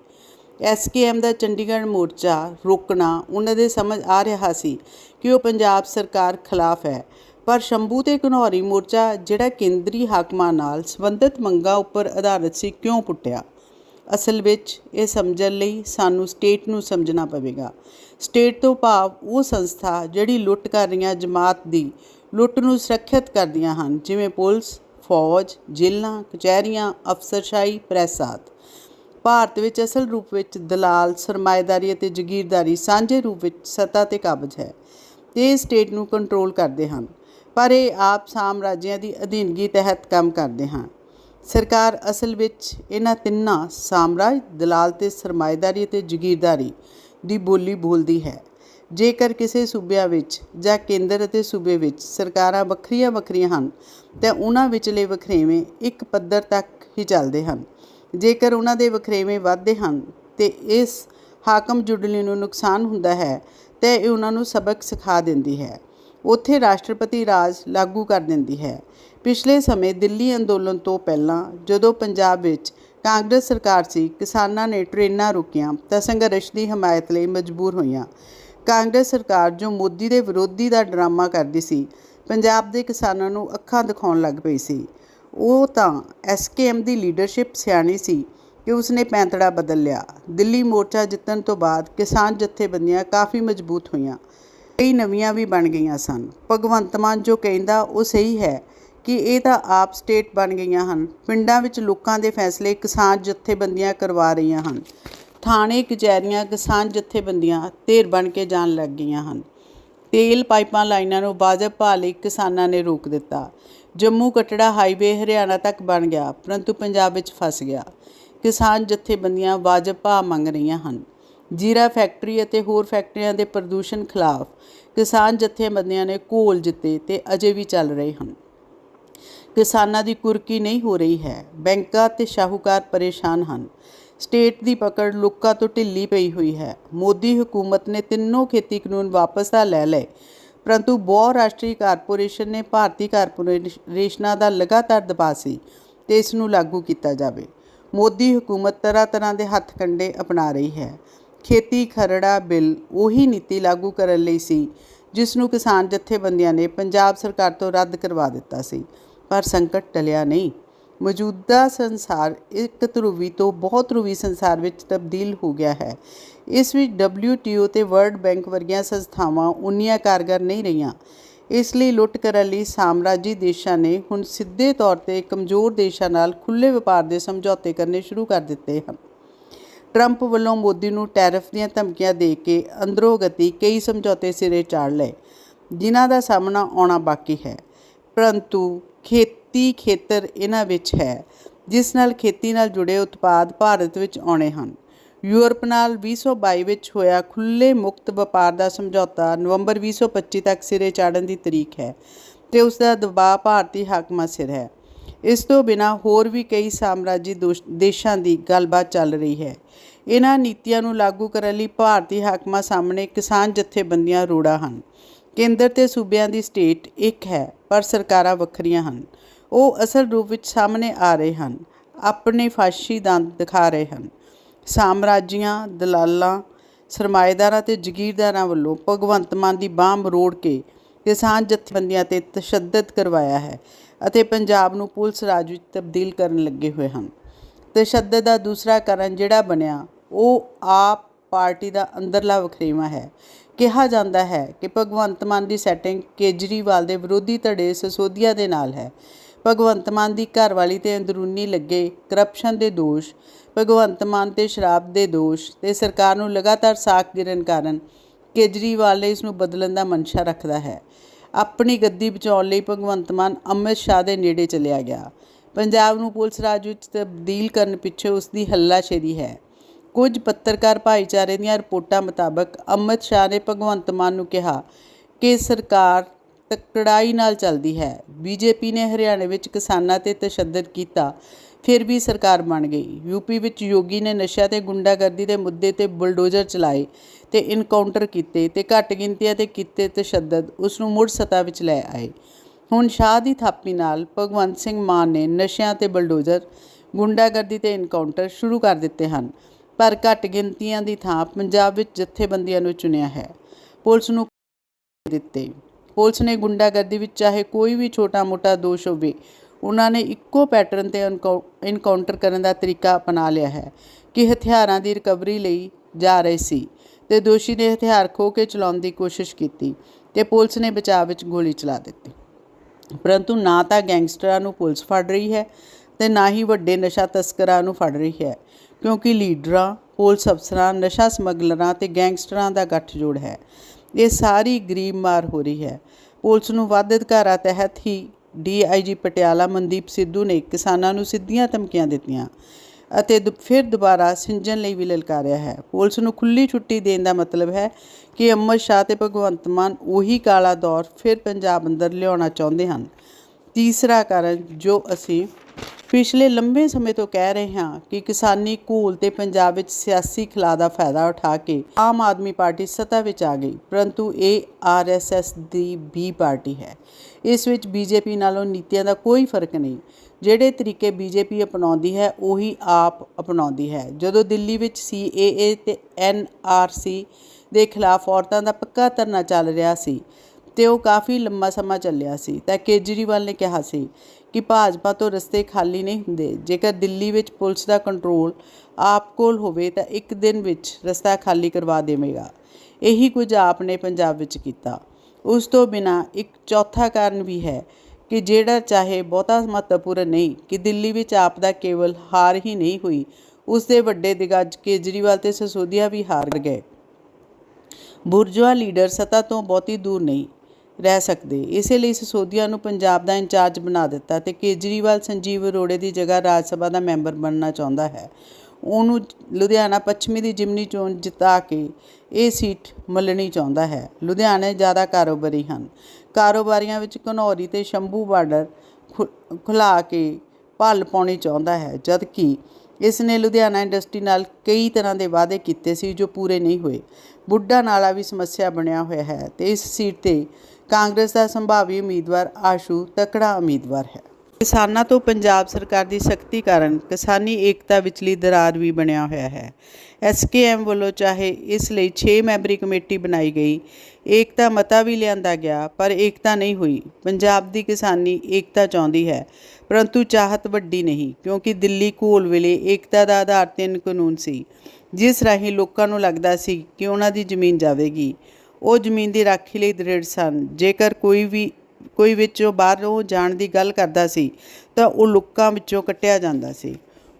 ਐਸਕੇਐਮ ਦਾ ਚੰਡੀਗੜ੍ਹ ਮੋਰਚਾ ਰੋਕਣਾ, ਉਹਨਾਂ ਦੇ ਸਮਝ ਆ ਰਿਹਾ ਸੀ ਕਿ ਉਹ ਪੰਜਾਬ ਸਰਕਾਰ ਖਿਲਾਫ ਹੈ। ਪਰ ਸ਼ੰਭੂ ਤੇ ਘਨੌਰੀ ਮੋਰਚਾ, ਜਿਹੜਾ ਕੇਂਦਰੀ ਹਾਕਮਾਂ ਨਾਲ ਸੰਬੰਧਿਤ ਮੰਗਾਂ ਉੱਪਰ ਆਧਾਰਿਤ ਸੀ, ਕਿਉਂ ਪੁੱਟਿਆ? ਅਸਲ ਵਿੱਚ ਇਹ ਸਮਝਣ ਲਈ ਸਾਨੂੰ ਸਟੇਟ ਨੂੰ ਸਮਝਣਾ ਪਵੇਗਾ। ਸਟੇਟ ਤੋਂ ਭਾਵ ਉਹ ਸੰਸਥਾ ਜਿਹੜੀ ਲੁੱਟ ਕਰ ਰਹੀਆਂ ਜਮਾਤ ਦੀ ਲੁੱਟ ਨੂੰ ਸੁਰੱਖਿਅਤ ਕਰਦੀਆਂ ਹਨ, ਜਿਵੇਂ ਪੁਲਿਸ, ਫੌਜ, ਜੇਲ੍ਹਾਂ, ਕਚਹਿਰੀਆਂ, ਅਫਸਰਸ਼ਾਹੀ, ਪ੍ਰੈਸ ਆਦਿ। ਭਾਰਤ ਵਿੱਚ ਅਸਲ ਰੂਪ ਵਿੱਚ ਦਲਾਲ, ਸਰਮਾਏਦਾਰੀ ਅਤੇ ਜ਼ਗੀਰਦਾਰੀ ਸਾਂਝੇ ਰੂਪ ਵਿੱਚ ਸੱਤਾ ਤੇ ਕਾਬਜ ਹੈ। ਤੇ ਇਹ ਸਟੇਟ ਨੂੰ ਕੰਟਰੋਲ ਕਰਦੇ ਹਨ, ਪਰ ਇਹ ਆਪ ਸਾਮਰਾਜਿਆਂ ਦੀ ਅਧੀਨਗੀ ਤਹਿਤ ਕੰਮ ਕਰਦੇ ਹਨ। ਸਰਕਾਰ ਅਸਲ ਵਿੱਚ ਇਹਨਾਂ ਤਿੰਨਾਂ ਸਾਮਰਾਜ, ਦਲਾਲ ਤੇ ਸਰਮਾਏਦਾਰੀ ਅਤੇ ਜ਼ਗੀਰਦਾਰੀ ਦੀ ਬੋਲੀ ਬੋਲਦੀ ਹੈ। ਜੇਕਰ ਕਿਸੇ ਸੂਬਿਆਂ ਵਿੱਚ ਜਾਂ ਕੇਂਦਰ ਅਤੇ ਸੂਬੇ ਵਿੱਚ ਸਰਕਾਰਾਂ ਵੱਖਰੀਆਂ ਵੱਖਰੀਆਂ ਹਨ, ਤਾਂ ਉਹਨਾਂ ਵਿਚਲੇ ਵਖਰੇਵੇਂ ਇੱਕ ਪੱਧਰ ਤੱਕ ਹੀ ਚੱਲਦੇ ਹਨ। ਜੇਕਰ ਉਹਨਾਂ ਦੇ ਵਖਰੇਵੇਂ ਵੱਧਦੇ ਹਨ, ਤੇ ਇਸ ਹਾਕਮ ਜੁਡਲੀ ਨੂੰ ਨੁਕਸਾਨ ਹੁੰਦਾ ਹੈ, ਤੇ ਇਹ ਉਹਨਾਂ ਨੂੰ ਸਬਕ ਸਿਖਾ ਦਿੰਦੀ ਹੈ। ਉੱਥੇ ਰਾਸ਼ਟਰਪਤੀ ਰਾਜ ਲਾਗੂ ਕਰ ਦਿੰਦੀ ਹੈ। ਪਿਛਲੇ ਸਮੇਂ ਦਿੱਲੀ ਅੰਦੋਲਨ ਤੋਂ ਪਹਿਲਾਂ ਜਦੋਂ ਪੰਜਾਬ ਵਿੱਚ ਕਾਂਗਰਸ ਸਰਕਾਰ ਸੀ, ਕਿਸਾਨਾਂ ਨੇ ਟ੍ਰੇਨਾਂ ਰੁਕੀਆਂ, ਤਾਂ ਸੰਘਰਸ਼ ਦੀ ਹਮਾਇਤ ਲਈ ਮਜਬੂਰ ਹੋਈਆਂ। ਕਾਂਗਰਸ ਸਰਕਾਰ ਜੋ ਮੋਦੀ ਦੇ ਵਿਰੋਧੀ ਦਾ ਡਰਾਮਾ ਕਰਦੀ ਸੀ, ਪੰਜਾਬ ਦੇ ਕਿਸਾਨਾਂ ਨੂੰ ਅੱਖਾਂ ਦਿਖਾਉਣ ਲੱਗ ਪਈ ਸੀ। ਉਹ ਤਾਂ ਐਸਕੇਐਮ ਦੀ ਲੀਡਰਸ਼ਿਪ ਸਿਆਣੀ ਸੀ ਕਿ ਉਸਨੇ ਪੈਂਤੜਾ ਬਦਲ ਲਿਆ। ਦਿੱਲੀ ਮੋਰਚਾ ਜਿੱਤਣ ਤੋਂ ਬਾਅਦ ਕਿਸਾਨ ਜਥੇਬੰਦੀਆਂ ਕਾਫੀ ਮਜ਼ਬੂਤ ਹੋਈਆਂ। ਕਈ ਨਵੀਆਂ ਵੀ ਬਣ ਗਈਆਂ ਸਨ। ਭਗਵੰਤ ਮਾਨ ਜੋ ਕਹਿੰਦਾ, ਉਹ ਸਹੀ ਹੈ ਕਿ ਇਹ ਤਾਂ ਆਪ ਸਟੇਟ ਬਣ ਗਈਆਂ ਹਨ। ਪਿੰਡਾਂ ਵਿੱਚ ਲੋਕਾਂ ਦੇ ਫੈਸਲੇ ਕਿਸਾਨ ਜਥੇਬੰਦੀਆਂ ਕਰਵਾ ਰਹੀਆਂ ਹਨ। ਥਾਣੇ, ਕਚਹਿਰੀਆਂ, ਕਿਸਾਨ ਜਥੇਬੰਦੀਆਂ ਧੇਰ ਬਣ ਕੇ ਜਾਣ ਲੱਗ ਗਈਆਂ ਹਨ। ਤੇਲ ਪਾਈਪਾਂ ਲਾਈਨਾਂ ਨੂੰ ਵਾਜਬ ਭਾਅ ਲਈ ਕਿਸਾਨਾਂ ਨੇ ਰੋਕ ਦਿੱਤਾ। ਜੰਮੂ ਕਟੜਾ ਹਾਈਵੇ ਹਰਿਆਣਾ ਤੱਕ ਬਣ ਗਿਆ, ਪਰੰਤੂ ਪੰਜਾਬ ਵਿੱਚ ਫਸ ਗਿਆ। ਕਿਸਾਨ ਜਥੇਬੰਦੀਆਂ ਵਾਜਬ ਭਾਅ ਮੰਗ ਰਹੀਆਂ ਹਨ। ਜੀਰਾ ਫੈਕਟਰੀ ਅਤੇ ਹੋਰ ਫੈਕਟਰੀਆਂ ਦੇ ਪ੍ਰਦੂਸ਼ਣ ਖਿਲਾਫ ਕਿਸਾਨ ਜਥੇਬੰਦੀਆਂ ਨੇ ਘੋਲ ਜਿੱਤੇ ਤੇ ਅਜੇ ਵੀ ਚੱਲ ਰਹੇ ਹਨ। ਕਿਸਾਨਾਂ ਦੀ ਕੁਰਕੀ ਨਹੀਂ ਹੋ ਰਹੀ ਹੈ। ਬੈਂਕਾਂ ਤੇ ਸ਼ਾਹੂਕਾਰ ਪਰੇਸ਼ਾਨ ਹਨ। ਸਟੇਟ ਦੀ ਪਕੜ ਲੋਕਾਂ ਤੋਂ ਢਿੱਲੀ ਪਈ ਹੋਈ ਹੈ। ਮੋਦੀ ਹਕੂਮਤ ਨੇ ਤਿੰਨੋਂ ਖੇਤੀ ਕਾਨੂੰਨ ਵਾਪਸ ਤਾਂ ਲੈ ਲਏ, ਪਰੰਤੂ ਬਹੁ ਰਾਸ਼ਟਰੀ ਕਾਰਪੋਰੇਸ਼ਨ ਨੇ ਭਾਰਤੀ ਕਾਰਪੋਰੇਸ਼ਨਾਂ ਦਾ ਲਗਾਤਾਰ ਦਬਾਅ ਸੀ ਤੇ ਇਸ ਨੂੰ ਲਾਗੂ ਕੀਤਾ ਜਾਵੇ। ਮੋਦੀ ਹਕੂਮਤ ਤਰ੍ਹਾਂ ਤਰ੍ਹਾਂ ਦੇ ਹੱਥ ਕੰਡੇ ਅਪਣਾ ਰਹੀ ਹੈ। ਖੇਤੀ ਖਰੜਾ ਬਿੱਲ ਉਹੀ ਨੀਤੀ ਲਾਗੂ ਕਰਨ ਲਈ ਸੀ, ਜਿਸ ਨੂੰ ਕਿਸਾਨ ਜਥੇਬੰਦੀਆਂ ਨੇ ਪੰਜਾਬ ਸਰਕਾਰ ਤੋਂ ਰੱਦ ਕਰਵਾ ਦਿੱਤਾ ਸੀ, ਪਰ ਸੰਕਟ ਟਲਿਆ ਨਹੀਂ। ਮੌਜੂਦਾ ਸੰਸਾਰ ਇੱਕ ਧਰੁਵੀ ਤੋਂ ਬਹੁਤ ਧਰੁਵੀ ਸੰਸਾਰ ਵਿੱਚ ਤਬਦੀਲ ਹੋ ਗਿਆ ਹੈ। ਇਸ ਵਿੱਚ WTO ਤੇ ਵਰਲਡ ਬੈਂਕ ਵਰਗੀਆਂ ਸੰਸਥਾਵਾਂ ਉਨੀਆਂ ਕਾਰਗਰ ਨਹੀਂ ਰਹੀਆਂ। ਇਸ ਲਈ ਲੁੱਟ ਕਰਨ ਲਈ ਸਾਮਰਾਜੀ ਦੇਸ਼ਾਂ ਨੇ ਹੁਣ ਸਿੱਧੇ ਤੌਰ ਤੇ ਕਮਜ਼ੋਰ ਦੇਸ਼ਾਂ ਨਾਲ ਖੁੱਲ੍ਹੇ ਵਪਾਰ ਦੇ ਸਮਝੌਤੇ ਕਰਨੇ ਸ਼ੁਰੂ ਕਰ ਦਿੱਤੇ ਹਨ। ਟਰੰਪ ਵੱਲੋਂ ਮੋਦੀ ਨੂੰ ਟੈਰਿਫ ਦੀਆਂ ਧਮਕੀਆਂ ਦੇ ਕੇ ਅੰਦਰੋਂ ਗਤੀ ਕਈ ਸਮਝੌਤੇ ਸਿਰੇ ਚਾੜ ਲਏ, ਜਿਨ੍ਹਾਂ ਦਾ ਸਾਹਮਣਾ ਆਉਣਾ ਬਾਕੀ ਹੈ। ਪਰੰਤੂ ਖੇਤ ਖੇਤਰ ਇਹਨਾਂ ਵਿੱਚ ਹੈ, ਜਿਸ ਨਾਲ ਖੇਤੀ ਨਾਲ ਜੁੜੇ ਉਤਪਾਦ ਭਾਰਤ ਵਿੱਚ ਆਉਣੇ ਹਨ। ਯੂਰਪ ਨਾਲ 2022 ਵਿੱਚ ਹੋਇਆ ਖੁੱਲੇ ਮੁਕਤ ਵਪਾਰ ਦਾ ਸਮਝੌਤਾ ਨਵੰਬਰ 2025 ਤੱਕ ਸਿਰੇ ਚਾੜਨ ਦੀ ਤਰੀਕ ਹੈ ਤੇ ਉਸ ਦਾ ਦਬਾਅ ਭਾਰਤੀ ਹਾਕਮਾਂ ਸਿਰ ਹੈ। ਇਸ ਤੋਂ ਬਿਨਾਂ ਹੋਰ ਵੀ ਕਈ ਸਾਮਰਾਜੀ ਦੋਸ਼- ਦੇਸ਼ਾਂ ਦੀ ਗੱਲਬਾਤ ਚੱਲ ਰਹੀ ਹੈ। ਇਹਨਾਂ ਨੀਤੀਆਂ ਨੂੰ ਲਾਗੂ ਕਰਨ ਲਈ ਭਾਰਤੀ ਹਾਕਮਾਂ ਸਾਹਮਣੇ ਕਿਸਾਨ ਜਥੇਬੰਦੀਆਂ ਰੋੜਾ ਹਨ। ਕੇਂਦਰ ਤੇ ਸੂਬਿਆਂ ਦੀ ਸਟੇਟ ਇੱਕ ਹੈ, ਪਰ ਸਰਕਾਰਾਂ ਵੱਖਰੀਆਂ ਹਨ। ਉਹ ਅਸਲ ਰੂਪ ਵਿੱਚ ਸਾਹਮਣੇ ਆ ਰਹੇ ਹਨ, ਆਪਣੇ ਫਾਸ਼ੀ ਦੰਦ ਦਿਖਾ ਰਹੇ ਹਨ। ਸਾਮਰਾਜੀਆਂ, ਦਲਾਲਾਂ, ਸਰਮਾਏਦਾਰਾਂ ਤੇ ਜ਼ਗੀਰਦਾਰਾਂ ਵੱਲੋਂ ਭਗਵੰਤ ਮਾਨ ਦੀ ਬਾਂਹ ਮਰੋੜ ਕੇ ਕਿਸਾਨ ਜਥੇਬੰਦੀਆਂ ਤੇ ਤਸ਼ੱਦਦ ਕਰਵਾਇਆ ਹੈ ਅਤੇ ਪੰਜਾਬ ਨੂੰ ਪੁਲਿਸ ਰਾਜ ਵਿੱਚ ਤਬਦੀਲ ਕਰਨ ਲੱਗੇ ਹੋਏ ਹਨ। ਤਸ਼ੱਦਦ ਦਾ ਦੂਸਰਾ ਕਾਰਨ ਜਿਹੜਾ ਬਣਿਆ, ਉਹ ਆਪ ਪਾਰਟੀ ਦਾ ਅੰਦਰਲਾ ਵਖਰੇਵਾ ਹੈ। ਕਿਹਾ ਜਾਂਦਾ ਹੈ ਕਿ ਭਗਵੰਤ ਮਾਨ ਦੀ ਸੈਟਿੰਗ ਕੇਜਰੀਵਾਲ ਦੇ ਵਿਰੋਧੀ ਧੜੇ ਸਸੋਦੀਆ ਦੇ ਨਾਲ ਹੈ। ਭਗਵੰਤ ਮਾਨ ਦੀ ਘਰਵਾਲੀ ਤੇ ਅੰਦਰੂਨੀ ਲੱਗੇ ਕਰਪਸ਼ਨ ਦੇ ਦੋਸ਼, ਭਗਵੰਤ ਮਾਨ ਤੇ ਸ਼ਰਾਬ ਦੇ ਦੋਸ਼ ਤੇ ਸਰਕਾਰ ਨੂੰ ਲਗਾਤਾਰ ਸਾਖ ਗਿਰਨ ਕਾਰਨ ਕੇਜਰੀਵਾਲ ਨੇ ਇਸ ਨੂੰ ਬਦਲਣ ਦਾ ਮਨਸ਼ਾ ਰੱਖਦਾ ਹੈ। ਆਪਣੀ ਗੱਦੀ ਬਚਾਉਣ ਲਈ ਭਗਵੰਤ ਮਾਨ ਅਮਿਤ ਸ਼ਾਹ ਦੇ ਨੇੜੇ ਚਲਿਆ ਗਿਆ। ਪੰਜਾਬ ਨੂੰ ਪੁਲਿਸ ਰਾਜ ਵਿੱਚ ਤਬਦੀਲ ਕਰਨ ਪਿੱਛੇ ਉਸ ਦੀ ਹੱਲਾਸ਼ੇਰੀ ਹੈ। ਕੁਝ ਪੱਤਰਕਾਰ ਭਾਈਚਾਰੇ ਦੀਆਂ ਰਿਪੋਰਟਾਂ ਮੁਤਾਬਕ ਅਮਿਤ ਸ਼ਾਹ ਨੇ ਭਗਵੰਤ ਮਾਨ ਨੂੰ ਕਿਹਾ ਕਿ ਸਰਕਾਰ ਤਕੜਾਈ ਨਾਲ ਚੱਲਦੀ ਹੈ। ਬੀਜੇਪੀ ਨੇ ਹਰਿਆਣੇ ਵਿੱਚ ਕਿਸਾਨਾਂ ਤੇ ਤਸ਼ੱਦਦ ਕੀਤਾ। ਫਿਰ ਵੀ ਸਰਕਾਰ ਬਣ ਗਈ। ਯੂਪੀ ਵਿੱਚ ਯੋਗੀ ਨੇ ਨਸ਼ਾ ਤੇ ਗੁੰਡਾਗਰਦੀ ਦੇ ਮੁੱਦੇ ਤੇ ਬੁਲਡੋਜ਼ਰ ਚਲਾਏ ਤੇ ਇਨਕਾਊਂਟਰ ਕੀਤੇ ਤੇ ਘੱਟ ਗਿਣਤੀਆਂ ਤੇ ਕੀਤੇ ਤਸ਼ੱਦਦ ਉਸ ਨੂੰ ਮੁੜ ਸਤਾ ਵਿੱਚ ਲੈ ਆਏ। ਹੁਣ ਸ਼ਾਹ ਦੀ ਥਾਪੀ ਨਾਲ ਭਗਵੰਤ ਸਿੰਘ ਮਾਨ ਨੇ ਨਸ਼ਿਆਂ ਤੇ ਬਲਡੋਜ਼ਰ, ਗੁੰਡਾਗਰਦੀ ਤੇ ਇਨਕਾਊਂਟਰ ਸ਼ੁਰੂ ਕਰ ਦਿੱਤੇ ਹਨ। ਪਰ ਘੱਟ ਗਿਣਤੀਆਂ ਦੀ ਥਾਂ ਪੰਜਾਬ ਵਿੱਚ ਜਥੇਬੰਦੀਆਂ ਨੂੰ ਚੁਣਿਆ ਹੈ। ਪੁਲਿਸ ਨੂੰ ਦਿੱਤੇ। ਪੁਲਿਸ ਨੇ ਗੁੰਡਾਗਰਦੀ ਵਿੱਚ ਚਾਹੇ ਕੋਈ ਵੀ ਛੋਟਾ-ਮੋਟਾ ਦੋਸ਼ ਹੋਵੇ, ਉਹਨਾਂ ਨੇ ਇੱਕੋ ਪੈਟਰਨ ਤੇ ਇਨਕਾਊ- ਇਨਕਾਊਂਟਰ ਕਰਨ ਦਾ ਤਰੀਕਾ ਅਪਣਾ ਲਿਆ ਹੈ ਕਿ ਹਥਿਆਰਾਂ ਦੀ ਰਿਕਵਰੀ ਲਈ ਜਾ ਰਹੇ ਸੀ ਤੇ ਦੋਸ਼ੀ ਨੇ ਹਥਿਆਰ ਖੋਹ ਕੇ ਚਲਾਉਣ ਦੀ ਕੋਸ਼ਿਸ਼ ਕੀਤੀ ਤੇ ਪੁਲਿਸ ਨੇ ਬਚਾਅ ਵਿੱਚ ਗੋਲੀ ਚਲਾ ਦਿੱਤੀ। ਪਰੰਤੂ ਨਾ ਤਾਂ ਗੈਂਗਸਟਰਾਂ ਨੂੰ ਪੁਲਿਸ ਫੜ ਰਹੀ ਹੈ ਤੇ ਨਾ ਹੀ ਵੱਡੇ ਨਸ਼ਾ ਤਸਕਰਾਂ ਨੂੰ ਫੜ ਰਹੀ ਹੈ, ਕਿਉਂਕਿ ਲੀਡਰਾਂ, ਪੁਲਿਸ ਅਫਸਰਾਂ, ਨਸ਼ਾ ਸਮਗਲਰਾਂ ਤੇ ਗੈਂਗਸਟਰਾਂ ਦਾ ਗੱਠਜੋੜ ਹੈ। ਇਹ ਸਾਰੀ ਗਰੀਬ ਮਾਰ ਹੋ ਰਹੀ ਹੈ। ਪੁਲਿਸ ਨੂੰ ਵੱਧ ਅਧਿਕਾਰਾਂ ਤਹਿਤ ਹੀ ਡੀਆਈਜੀ ਪਟਿਆਲਾ ਮਨਦੀਪ ਸਿੱਧੂ ਨੇ ਕਿਸਾਨਾਂ ਨੂੰ ਸਿੱਧੀਆਂ ਧਮਕੀਆਂ ਦਿੱਤੀਆਂ ਅਤੇ ਦੁ- ਫਿਰ ਦੁਬਾਰਾ ਸਿੰਜਣ ਲਈ ਵੀ ਲਲਕਾਰਿਆ ਹੈ। ਪੁਲਿਸ ਨੂੰ ਖੁੱਲੀ ਛੁੱਟੀ ਦੇਣ ਦਾ ਮਤਲਬ ਹੈ ਕਿ ਅੰਮ੍ਰਿਤ ਸ਼ਾਹ ਤੇ ਭਗਵੰਤ ਮਾਨ ਉਹੀ ਕਾਲਾ ਦੌਰ ਫਿਰ ਪੰਜਾਬ ਅੰਦਰ ਲਿਆਉਣਾ ਚਾਹੁੰਦੇ ਹਨ। ਤੀਸਰਾ ਕਾਰਨ ਜੋ ਅਸੀਂ ਪਿਛਲੇ ਲੰਬੇ ਸਮੇਂ ਤੋਂ ਕਹਿ ਰਹੇ ਹਾਂ ਕਿ ਕਿਸਾਨੀ ਘੂਲ ਤੇ ਪੰਜਾਬ ਵਿੱਚ ਸਿਆਸੀ ਖਿਲਾਅ ਦਾ ਫਾਇਦਾ ਉਠਾ ਕੇ ਆਮ ਆਦਮੀ ਪਾਰਟੀ ਸੱਤਾ ਵਿੱਚ ਆ ਗਈ, ਪਰੰਤੂ ਇਹ ਆਰਐਸਐਸ ਦੀ ਵੀ ਪਾਰਟੀ ਹੈ। ਇਸ ਵਿੱਚ ਬੀਜੇਪੀ ਨਾਲੋਂ ਨੀਤੀਆਂ ਦਾ ਕੋਈ ਫ਼ਰਕ ਨਹੀਂ। ਜਿਹੜੇ ਤਰੀਕੇ ਬੀਜੇਪੀ ਅਪਣਾਉਂਦੀ ਹੈ, ਉਹੀ ਆਪ ਅਪਣਾਉਂਦੀ ਹੈ। ਜਦੋਂ ਦਿੱਲੀ ਵਿੱਚ ਸੀਏਏ ਤੇ ਐਨਆਰਸੀ ਦੇ ਖਿਲਾਫ ਔਰਤਾਂ ਦਾ ਪੱਕਾ ਧਰਨਾ ਚੱਲ ਰਿਹਾ ਸੀ ਤੇ ਉਹ ਕਾਫੀ ਲੰਮਾ ਸਮਾਂ ਚੱਲਿਆ ਸੀ, ਤਾਂ ਕੇਜਰੀਵਾਲ ਨੇ ਕਿਹਾ ਸੀ ਕਿ ਭਾਜਪਾ ਤੋਂ ਰਸਤੇ ਖਾਲੀ ਨਹੀਂ ਹੁੰਦੇ। ਜੇਕਰ ਦਿੱਲੀ ਵਿੱਚ ਪੁਲਿਸ ਦਾ ਕੰਟਰੋਲ ਆਪ ਕੋਲ ਹੋਵੇ ਤਾਂ ਇੱਕ ਦਿਨ ਵਿੱਚ ਰਸਤਾ ਖਾਲੀ ਕਰਵਾ ਦੇਵੇਗਾ। ਇਹੀ ਕੁਝ ਆਪ ਨੇ ਪੰਜਾਬ ਵਿੱਚ ਕੀਤਾ। ਉਸ ਤੋਂ ਬਿਨਾ ਇੱਕ ਚੌਥਾ ਕਾਰਨ ਵੀ ਹੈ ਕਿ ਜਿਹੜਾ ਚਾਹੇ ਬਹੁਤਾ ਮਹੱਤਵਪੂਰਨ ਨਹੀਂ ਕਿ ਦਿੱਲੀ ਵਿੱਚ ਆਪ ਦਾ ਕੇਵਲ ਹਾਰ ਹੀ ਨਹੀਂ ਹੋਈ, ਉਸ ਦੇ ਵੱਡੇ ਦਿਗੱਜ ਕੇਜਰੀਵਾਲ ਤੇ ਸਸੋਦੀਆ ਵੀ ਹਾਰ ਗਏ। ਬੁਰਜਵਾ ਲੀਡਰ ਸੱਤਾ ਤੋਂ ਬਹੁਤੀ ਦੂਰ ਨਹੀਂ। ਰਹਿ ਸਕਦੇ। ਇਸੇ ਲਈ ਸਸੋਦੀਆ ਨੂੰ ਪੰਜਾਬ ਦਾ ਇੰਚਾਰਜ ਬਣਾ ਦਿੱਤਾ ਤੇ ਕੇਜਰੀਵਾਲ ਸੰਜੀਵ ਅਰੋੜੇ ਦੀ ਜਗ੍ਹਾ ਰਾਜ ਸਭਾ ਦਾ ਮੈਂਬਰ ਬਣਨਾ ਚਾਹੁੰਦਾ ਹੈ। ਉਹਨੂੰ ਲੁਧਿਆਣਾ ਪੱਛਮੀ ਦੀ ਜਿਮਨੀ ਚੋਣ ਜਿਤਾ ਕੇ ਇਹ ਸੀਟ ਮੱਲਣੀ ਚਾਹੁੰਦਾ ਹੈ। ਲੁਧਿਆਣੇ ਜ਼ਿਆਦਾ ਕਾਰੋਬਾਰੀ ਹਨ। ਕਾਰੋਬਾਰੀਆਂ ਵਿੱਚ ਘਨੌਰੀ ਤੇ ਸ਼ੰਭੂ ਬਾਰਡਰ ਖੁਲਾ ਕੇ ਭੱਲ ਪਾਉਣੀ ਚਾਹੁੰਦਾ ਹੈ, ਜਦਕਿ ਇਸ ਨੇ ਲੁਧਿਆਣਾ ਇੰਡਸਟਰੀ ਨਾਲ ਕਈ ਤਰ੍ਹਾਂ ਦੇ ਵਾਅਦੇ ਕੀਤੇ ਸੀ ਜੋ ਪੂਰੇ ਨਹੀਂ ਹੋਏ। ਬੁੱਢਾ ਨਾਲਾ ਵੀ ਸਮੱਸਿਆ ਬਣਿਆ ਹੋਇਆ ਹੈ ਤੇ ਇਸ ਸੀਟ ਤੇ ਕਾਂਗਰਸ ਦਾ ਸੰਭਾਵੀ ਉਮੀਦਵਾਰ ਆਸ਼ੂ ਤਕੜਾ ਉਮੀਦਵਾਰ ਹੈ। ਕਿਸਾਨਾਂ ਤੋਂ ਪੰਜਾਬ ਸਰਕਾਰ ਦੀ ਸਖਤੀ ਕਾਰਨ ਕਿਸਾਨੀ ਏਕਤਾ ਵਿਚਲੀ ਦਰਾਰ ਵੀ ਬਣਿਆ ਹੋਇਆ ਹੈ। ਐਸਕੇਐਮ ਵੱਲੋਂ ਚਾਹੇ ਇਸ ਲਈ 6 ਮੈਂਬਰੀ ਕਮੇਟੀ ਬਣਾਈ ਗਈ, ਏਕਤਾ ਮਤਾ ਵੀ ਲਿਆਂਦਾ ਗਿਆ, ਪਰ ਏਕਤਾ ਨਹੀਂ ਹੋਈ। ਪੰਜਾਬ ਦੀ ਕਿਸਾਨੀ ਏਕਤਾ ਚਾਹੁੰਦੀ ਹੈ, ਪਰੰਤੂ ਚਾਹਤ ਵੱਡੀ ਨਹੀਂ, ਕਿਉਂਕਿ ਦਿੱਲੀ ਘੋਲ ਵੇਲੇ ਏਕਤਾ ਦਾ ਆਧਾਰ ਤਿੰਨ ਕਾਨੂੰਨ ਸੀ, ਜਿਸ ਰਾਹੀਂ ਲੋਕਾਂ ਨੂੰ ਲੱਗਦਾ ਸੀ ਕਿ ਉਹਨਾਂ ਦੀ ਜ਼ਮੀਨ ਜਾਵੇਗੀ। ਉਹ ਜ਼ਮੀਨ ਦੀ ਰਾਖੀ ਲਈ ਦ੍ਰਿੜ ਸਨ। ਜੇਕਰ ਕੋਈ ਵੀ, ਕੋਈ ਵਿੱਚੋਂ ਬਾਹਰੋਂ ਜਾਣ ਦੀ ਗੱਲ ਕਰਦਾ ਸੀ, ਤਾਂ ਉਹ ਲੋਕਾਂ ਵਿੱਚੋਂ ਕੱਟਿਆ ਜਾਂਦਾ ਸੀ।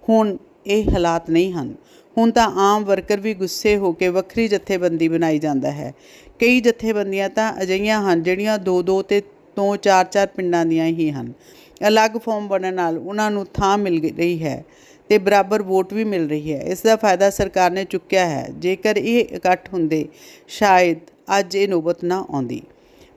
ਹੁਣ ਇਹ ਹਾਲਾਤ ਨਹੀਂ ਹਨ। ਹੁਣ ਤਾਂ ਆਮ ਵਰਕਰ ਵੀ ਗੁੱਸੇ ਹੋ ਕੇ ਵੱਖਰੀ ਜਥੇਬੰਦੀ ਬਣਾਈ ਜਾਂਦਾ ਹੈ। ਕਈ ਜਥੇਬੰਦੀਆਂ ਤਾਂ ਅਜਿਹੀਆਂ ਹਨ ਜਿਹੜੀਆਂ ਦੋ ਦੋ ਤੇ ਤੋਂ ਚਾਰ ਚਾਰ ਪਿੰਡਾਂ ਦੀਆਂ ਹੀ ਹਨ। ਅਲੱਗ ਫਾਰਮ ਬਣਨ ਨਾਲ ਉਹਨਾਂ ਨੂੰ ਥਾਂ ਮਿਲ ਰਹੀ ਹੈ ਤੇ ਬਰਾਬਰ ਵੋਟ ਵੀ ਮਿਲ ਰਹੀ ਹੈ। ਇਸ ਦਾ ਫਾਇਦਾ ਸਰਕਾਰ ਨੇ ਚੁੱਕਿਆ ਹੈ। ਜੇਕਰ ਇਹ ਇਕੱਠ ਹੁੰਦੇ, ਸ਼ਾਇਦ ਅੱਜ ਇਹ ਨੌਬਤ ਨਾ ਆਉਂਦੀ।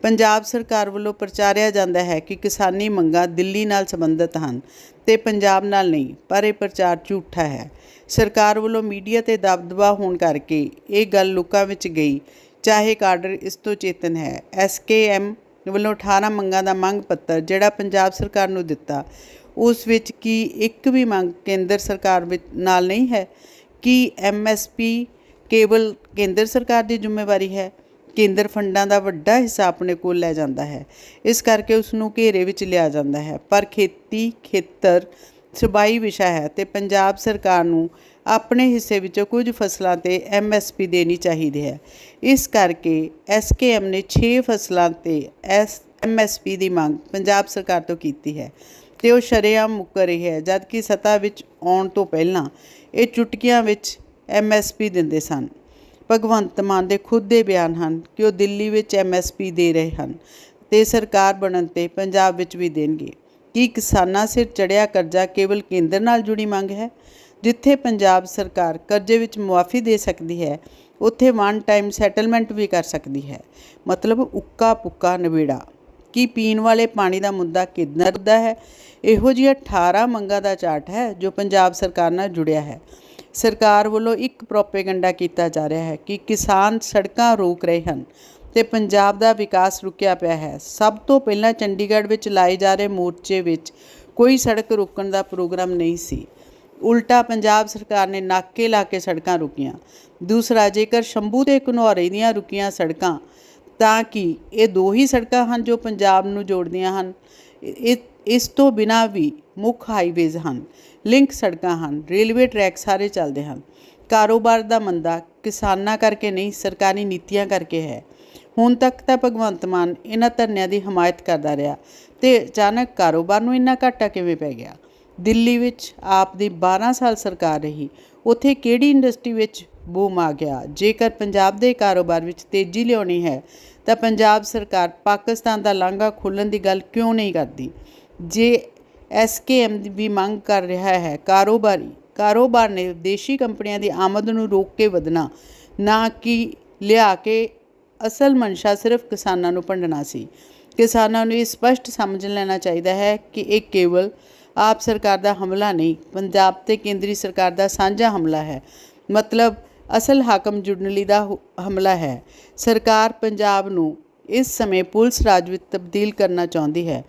ਪੰਜਾਬ ਸਰਕਾਰ ਵੱਲੋਂ ਪ੍ਰਚਾਰਿਆ ਜਾਂਦਾ ਹੈ ਕਿ ਕਿਸਾਨੀ ਮੰਗਾਂ ਦਿੱਲੀ ਨਾਲ ਸੰਬੰਧਿਤ ਹਨ ਤੇ ਪੰਜਾਬ ਨਾਲ ਨਹੀਂ, ਪਰ ਇਹ ਪ੍ਰਚਾਰ ਝੂਠਾ ਹੈ। ਸਰਕਾਰ ਵੱਲੋਂ ਮੀਡੀਆ ਤੇ ਦਬਦਬਾ ਹੋਣ ਕਰਕੇ ਇਹ ਗੱਲ ਲੋਕਾਂ ਵਿੱਚ ਗਈ। ਚਾਹੇ ਕਾਡਰ ਇਸ ਤੋਂ ਚੇਤਨ ਹੈ ਐਸਕੇਐਮ ਵੱਲੋਂ 18 ਮੰਗਾਂ ਦਾ ਮੰਗ ਪੱਤਰ ਜਿਹੜਾ ਪੰਜਾਬ ਸਰਕਾਰ ਨੂੰ ਦਿੱਤਾ, ਉਸ ਵਿੱਚ ਕੀ ਇੱਕ ਵੀ ਮੰਗ ਕੇਂਦਰ ਸਰਕਾਰ ਵਿੱਚ ਨਾਲ ਨਹੀਂ ਹੈ? ਕੀ ਐਮਐਸਪੀ ਕੇਵਲ ਕੇਂਦਰ ਸਰਕਾਰ ਦੀ ਜ਼ਿੰਮੇਵਾਰੀ ਹੈ? ਕੇਂਦਰ ਫੰਡਾਂ ਦਾ ਵੱਡਾ ਹਿੱਸਾ ਆਪਣੇ ਕੋਲ ਲੈ ਜਾਂਦਾ ਹੈ। ਇਸ ਕਰਕੇ ਉਸ ਨੂੰ ਘੇਰੇ ਵਿੱਚ ਲਿਆ ਜਾਂਦਾ ਹੈ। ਪਰ ਖੇਤੀ ਖੇਤਰ ਸਬਾਈ ਵਿਸ਼ਾ ਹੈ ਤੇ ਪੰਜਾਬ ਸਰਕਾਰ ਨੂੰ ਆਪਣੇ ਹਿੱਸੇ ਵਿੱਚੋਂ ਕੁਝ ਫਸਲਾਂ ਤੇ ਐਮਐਸਪੀ ਦੇਣੀ ਚਾਹੀਦੀ ਹੈ। ਇਸ ਕਰਕੇ ਐਸਕੇਐਮ ਨੇ 6 ਫਸਲਾਂ ਤੇ ਐਸ ਐਮਐਸਪੀ ਦੀ ਮੰਗ ਪੰਜਾਬ ਸਰਕਾਰ ਤੋਂ ਕੀਤੀ ਹੈ ਤੇ ਉਹ ਸ਼ਰੇਆਮ ਮੁੱਕਰ ਰਹੀ ਹੈ, ਜਦਕਿ ਸੱਤਾ ਵਿੱਚ ਆਉਣ ਤੋਂ ਪਹਿਲਾਂ ਇਹ ਚੁਟਕੀਆਂ ਵਿੱਚ ਐਮਐਸਪੀ ਦਿੰਦੇ ਸਨ। ਭਗਵੰਤ ਮਾਨ ਦੇ ਖੁਦ ਦੇ ਬਿਆਨ ਹਨ ਕਿ ਉਹ ਦਿੱਲੀ ਵਿੱਚ ਐਮਐਸਪੀ ਦੇ ਰਹੇ ਹਨ ਤੇ ਸਰਕਾਰ ਬਣਨ ਤੇ ਪੰਜਾਬ ਵਿੱਚ ਵੀ ਦੇਣਗੇ। ਕੀ ਕਿਸਾਨਾਂ ਸਿਰ ਚੜਿਆ ਕਰਜ਼ਾ ਕੇਵਲ ਕੇਂਦਰ ਨਾਲ ਜੁੜੀ ਮੰਗ ਹੈ? ਜਿੱਥੇ ਪੰਜਾਬ ਸਰਕਾਰ ਕਰਜ਼ੇ ਵਿੱਚ ਮੁਆਫੀ ਦੇ ਸਕਦੀ ਹੈ, ਉੱਥੇ ਵਨ ਟਾਈਮ ਸੈਟਲਮੈਂਟ ਵੀ ਕਰ ਸਕਦੀ ਹੈ। ਮਤਲਬ ਉੱਕਾ ਪੁੱਕਾ ਨਵੇੜਾ ਕੀ ਪੀਣ ਵਾਲੇ ਪਾਣੀ ਦਾ ਮੁੱਦਾ ਕਿੰਨਾ ਦਾ ਹੈ? ਇਹੋ ਜਿਹੀਆਂ 18 ਮੰਗਾਂ ਦਾ ਚਾਰਟ ਹੈ ਜੋ ਪੰਜਾਬ ਸਰਕਾਰ ਨਾਲ ਜੁੜਿਆ ਹੈ। ਸਰਕਾਰ ਵੱਲੋਂ ਇੱਕ ਪ੍ਰੋਪੇਗੈਂਡਾ ਕੀਤਾ ਜਾ ਰਿਹਾ ਹੈ ਕਿ ਕਿਸਾਨ ਸੜਕਾਂ ਰੋਕ ਰਹੇ ਹਨ ਤੇ ਪੰਜਾਬ ਦਾ ਵਿਕਾਸ ਰੁਕਿਆ ਪਿਆ ਹੈ। ਸਭ ਤੋਂ ਪਹਿਲਾਂ ਚੰਡੀਗੜ੍ਹ ਵਿੱਚ ਲਾਏ ਜਾ ਰਹੇ ਮੋਰਚੇ ਵਿੱਚ ਕੋਈ ਸੜਕ ਰੋਕਣ ਦਾ ਪ੍ਰੋਗਰਾਮ ਨਹੀਂ ਸੀ। ਉਲਟਾ ਪੰਜਾਬ ਸਰਕਾਰ ਨੇ ਨਾਕੇ ਲਾ ਕੇ ਸੜਕਾਂ ਰੁਕੀਆਂ। ਦੂਸਰਾ, ਜੇਕਰ ਸ਼ੰਭੂ ਤੇ ਘਨੌਰੇ ਦੀਆਂ ਰੁਕੀਆਂ ਸੜਕਾਂ ਤਾਂ ਕਿ ਇਹ ਦੋ ਹੀ ਸੜਕਾਂ ਹਨ ਜੋ ਪੰਜਾਬ ਨੂੰ ਜੋੜਦੀਆਂ ਹਨ? ਇਹ ਇਸ ਤੋਂ ਬਿਨਾਂ ਵੀ ਮੁੱਖ ਹਾਈਵੇਜ਼ ਹਨ ਲਿੰਕ ਸੜਕਾਂ ਹਨ ਰੇਲਵੇ ਟਰੈਕ ਸਾਰੇ ਚੱਲਦੇ ਹਨ। ਕਾਰੋਬਾਰ ਦਾ ਮੰਦਾ, ਕਿਸਾਨਾਂ ਕਰਕੇ ਨਹੀਂ, ਸਰਕਾਰੀ ਨੀਤੀਆਂ ਕਰਕੇ ਹੈ। ਹੁਣ ਤੱਕ ਤਾਂ ਭਗਵੰਤ ਮਾਨ ਇਹਨਾਂ ਧਰਨਿਆਂ ਦੀ ਹਮਾਇਤ ਕਰਦਾ ਰਿਹਾ ਤੇ ਅਚਾਨਕ ਕਾਰੋਬਾਰ ਨੂੰ ਇੰਨਾ ਘਾਟਾ ਕਿਵੇਂ ਪੈ ਗਿਆ? ਦਿੱਲੀ ਵਿੱਚ ਆਪ ਦੀ 12 ਸਾਲ ਸਰਕਾਰ ਰਹੀ, ਉੱਥੇ ਕਿਹੜੀ ਇੰਡਸਟਰੀ ਵਿੱਚ ਬੂਮ ਆ ਗਿਆ? ਜੇਕਰ ਪੰਜਾਬ ਦੇ ਕਾਰੋਬਾਰ ਵਿੱਚ ਤੇਜ਼ੀ ਲਿਆਉਣੀ ਹੈ, ਤਾਂ ਪੰਜਾਬ ਸਰਕਾਰ ਪਾਕਿਸਤਾਨ ਦਾ ਲਾਂਘਾ ਖੋਲ੍ਹਣ ਦੀ ਗੱਲ ਕਿਉਂ ਨਹੀਂ ਕਰਦੀ? ਜੇ ਐਸਕੇਐਮ ਦੀ ਵੀ ਮੰਗ ਕਰ ਰਿਹਾ ਹੈ, ਕਾਰੋਬਾਰੀ, ਕਾਰੋਬਾਰ ਨੇ ਵਿਦੇਸ਼ੀ ਕੰਪਨੀਆਂ ਦੀ ਆਮਦ ਨੂੰ ਰੋਕ ਕੇ ਵਧਣਾ, ਨਾ ਕਿ ਲਿਆ ਕੇ ਅਸਲ ਮਨਸ਼ਾ ਸਿਰਫ ਕਿਸਾਨਾਂ ਨੂੰ ਭੰਡਣਾ ਸੀ। ਕਿਸਾਨਾਂ ਨੂੰ ਇਹ ਸਪਸ਼ਟ ਸਮਝ ਲੈਣਾ ਚਾਹੀਦਾ ਹੈ ਕਿ ਇਹ ਕੇਵਲ ਆਪ ਸਰਕਾਰ ਦਾ ਹਮਲਾ ਨਹੀਂ, ਪੰਜਾਬ ਤੇ ਕੇਂਦਰੀ ਸਰਕਾਰ ਦਾ ਸਾਂਝਾ ਹਮਲਾ ਹੈ। ਮਤਲਬ, ਅਸਲ ਹਾਕਮ ਜੁੜਨਲੀ ਦਾ ਹੁ- ਹਮਲਾ ਹੈ। ਸਰਕਾਰ ਪੰਜਾਬ ਨੂੰ ਇਸ ਸਮੇਂ ਪੁਲਿਸ ਰਾਜ ਵਿੱਚ ਤਬਦੀਲ ਕਰਨਾ ਚਾਹੁੰਦੀ ਹੈ।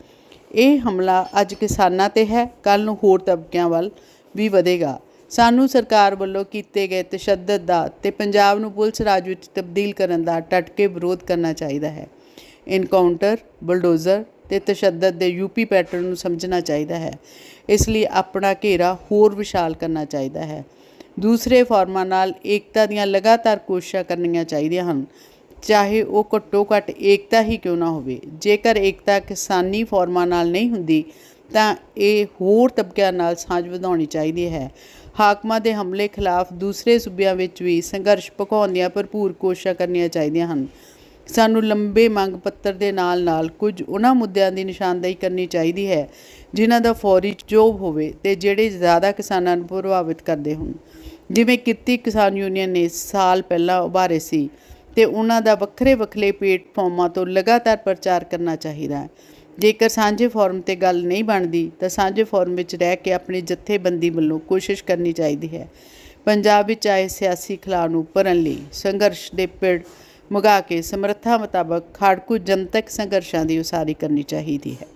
ਇਹ ਹਮਲਾ ਅੱਜ ਕਿਸਾਨਾਂ ਤੇ ਹੈ ਕੱਲ ਨੂੰ ਹੋਰ ਤਬਕਿਆਂ ਵੱਲ ਵੀ ਵਧੇਗਾ। ਸਾਨੂੰ ਸਰਕਾਰ ਵੱਲੋਂ ਕੀਤੇ ਗਏ ਤਸ਼ੱਦਦ ਦਾ ਤੇ ਪੰਜਾਬ ਨੂੰ ਪੁਲਿਸ ਰਾਜ ਵਿੱਚ ਤਬਦੀਲ ਕਰਨ ਦਾ ਡਟ ਕੇ ਵਿਰੋਧ ਕਰਨਾ ਚਾਹੀਦਾ ਹੈ। ਇਨਕਾਊਂਟਰ, ਬਲਡੋਜ਼ਰ ਤੇ ਤਸ਼ੱਦਦ ਦੇ ਯੂਪੀ ਪੈਟਰਨ ਨੂੰ ਸਮਝਣਾ ਚਾਹੀਦਾ ਹੈ। ਇਸ ਲਈ ਆਪਣਾ ਘੇਰਾ ਹੋਰ ਵਿਸ਼ਾਲ ਕਰਨਾ ਚਾਹੀਦਾ ਹੈ। ਦੂਸਰੇ ਫਾਰਮਾਂ ਨਾਲ ਏਕਤਾ ਦੀਆਂ ਲਗਾਤਾਰ ਕੋਸ਼ਿਸ਼ਾਂ ਕਰਨੀਆਂ ਚਾਹੀਦੀਆਂ ਹਨ। ਚਾਹੇ ਉਹ ਘੱਟੋ ਘੱਟ ਏਕਤਾ ਹੀ ਕਿਉਂ ਨਾ ਹੋਵੇ। ਜੇਕਰ ਏਕਤਾ ਕਿਸਾਨੀ ਫਾਰਮਾਂ ਨਾਲ ਨਹੀਂ ਹੁੰਦੀ, ਤਾਂ ਇਹ ਹੋਰ ਤਬਕਿਆਂ ਨਾਲ ਸਾਂਝ ਵਧਾਉਣੀ ਚਾਹੀਦੀ ਹੈ। ਹਾਕਮਾਂ ਦੇ ਹਮਲੇ ਖਿਲਾਫ ਦੂਸਰੇ ਸੂਬਿਆਂ ਵਿੱਚ ਵੀ ਸੰਘਰਸ਼ ਭਖਾਉਣ ਦੀਆਂ ਭਰਪੂਰ ਕੋਸ਼ਿਸ਼ਾਂ ਕਰਨੀਆਂ ਚਾਹੀਦੀਆਂ ਹਨ। ਸਾਨੂੰ ਲੰਬੇ ਮੰਗ ਪੱਤਰ ਦੇ ਨਾਲ-ਨਾਲ ਕੁਝ ਉਹਨਾਂ ਮੁੱਦਿਆਂ ਦੀ ਨਿਸ਼ਾਨਦੇਹੀ ਕਰਨੀ ਚਾਹੀਦੀ ਹੈ, ਜਿਨ੍ਹਾਂ ਦਾ ਫੌਰੀ ਜੋਬ ਹੋਵੇ ਤੇ ਜਿਹੜੇ ਜ਼ਿਆਦਾ ਕਿਸਾਨਾਂ ਨੂੰ ਪ੍ਰਭਾਵਿਤ ਕਰਦੇ ਹੋਣ। ਜਿਵੇਂ ਕਿਰਤੀ ਕਿਸਾਨ ਯੂਨੀਅਨ ਨੇ ਸਾਲ ਪਹਿਲਾਂ ਉਭਾਰੇ ਸੀ। ਤੇ ਉਹਨਾਂ ਦਾ ਵੱਖਰੇ ਵੱਖਰੇ ਪਲੇਟਫਾਰਮਾਂ ਤੋਂ ਲਗਾਤਾਰ ਪ੍ਰਚਾਰ ਕਰਨਾ ਚਾਹੀਦਾ ਹੈ। ਜੇਕਰ ਸਾਂਝੇ ਫੋਰਮ ਤੇ ਗੱਲ ਨਹੀਂ ਬਣਦੀ, ਤਾਂ ਸਾਂਝੇ ਫੋਰਮ ਵਿੱਚ ਰਹਿ ਕੇ ਆਪਣੀ ਜਥੇਬੰਦੀ ਵੱਲੋਂ ਕੋਸ਼ਿਸ਼ ਕਰਨੀ ਚਾਹੀਦੀ ਹੈ। ਪੰਜਾਬ ਵਿੱਚ ਆਏ ਸਿਆਸੀ ਖਿਲਾਅ ਨੂੰ ਭਰਨ ਲਈ ਸੰਘਰਸ਼ ਦੇ ਪਿੜ ਮੁਗਾ ਕੇ ਸਮਰੱਥਾ ਮੁਤਾਬਕ ਖਾੜਕੂ ਜਨਤਕ ਸੰਘਰਸ਼ਾਂ ਦੀ ਉਸਾਰੀ ਕਰਨੀ ਚਾਹੀਦੀ ਹੈ।